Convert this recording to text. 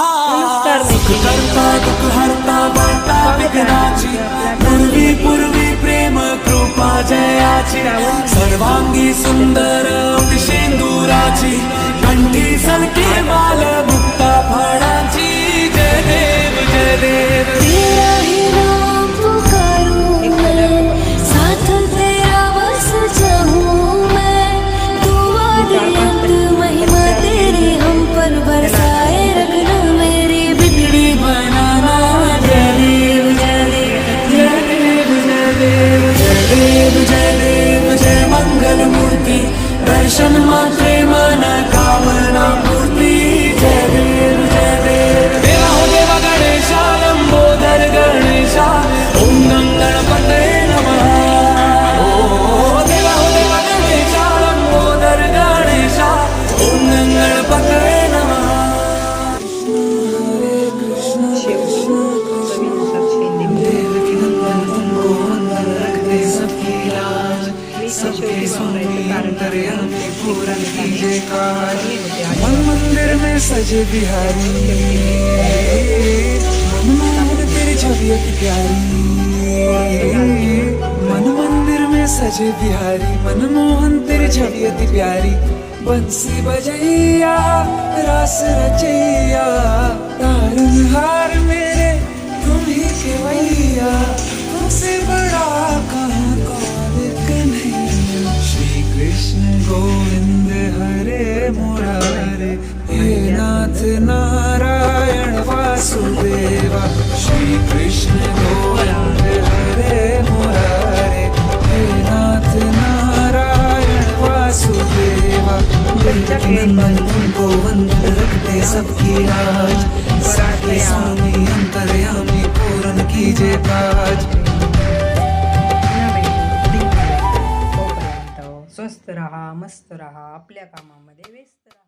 नमस्कार विघ्नाची पूर्वी पूर्वी प्रेम कृपा जयाची सर्वांगी सुंदर शेंदुराची कंठी सलके माल दर्शन मात्रे मन पूरन कीजिए काज मन मंदिर में सजे बिहारी मनमोहन तेरी छवि अति प्यारी मन मंदिर में सजे बिहारी मनमोहन तेरी छवि अति प्यारी बंसी बजैया रास रचैया तारनहार मेरे, तुम ही केवैया तुमसे गोविंद हरे मुरारे हे नाथ नारायण वासुदेवा श्री कृष्ण गोविंद हरे मुरारे हे नाथ नारायण वासुदेवा। तुमको रखते सबकी राज। रहा राहा मस्त रहा अपने काम व्यस्त राहा.